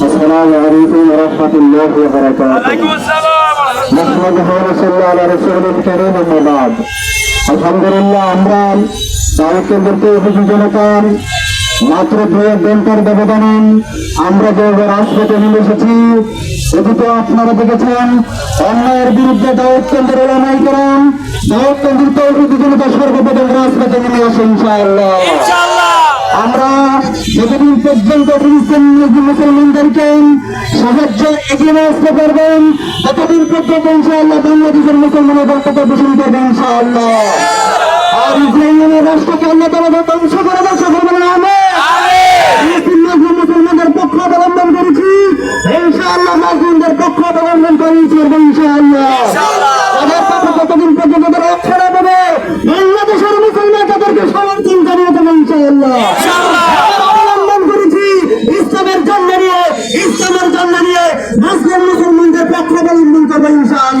السلام عليكم ورحمة الله وبركاته عليكم السلام ورحمة نحمده ونصلي على رسوله الكريم أما بعد আলহামদুলিল্লাহ আমরা দায়িত্বদেরকে উপযোজনতার মাত্র দু এক ঘন্টার ব্যবধানে আমরা যে রাজপথে নেমে এসেছি এদিকে আপনারা দেখেছেন অন্যায়ের বিরুদ্ধে দায়িত্ব কেন্দ্রের ওলামাই করেন দায়িত্ব কেন্দ্রিত উপযোজনতা সর্বপ্রথম রাজপথে নেমে আসে ইনশাআল্লাহ ইনশাআল্লাহ আমরা যতদিন পর্যন্ত মুসলমানদেরকে সাহায্য এগিয়ে আসতে পারবেন ততদিন পর্যন্ত ইনশাআল্লাহ বাংলাদেশের মুসলমানের বক্তব্য পোষণ করবে ইনশাআল্লাহ। আর ইসরায়েলের রাষ্ট্রকে আল্লাহ তালা ধ্বংস করে ধ্বংস করবেন না মুসলমানদের পক্ষ অবলম্বন করেছি ইনশাআল্লাহ মুসলিমদের পক্ষ অবলম্বন করেছি ইনশাআল্লাহ তাদের পক্ষ কতদিন পর্যন্ত তারা ছেড়ে দেবে বাংলাদেশের মুসলমান তাদেরকে সমর্থন জানিয়ে দেবে ইনশাআল্লাহ আমরা অবলম্বন করেছি ইসলামের জন্য নিয়ে ইসলামের জন্য নিয়ে মুসলিম মুসলমানদের পক্ষ অবলম্বন করবে ইনশাআল্লাহ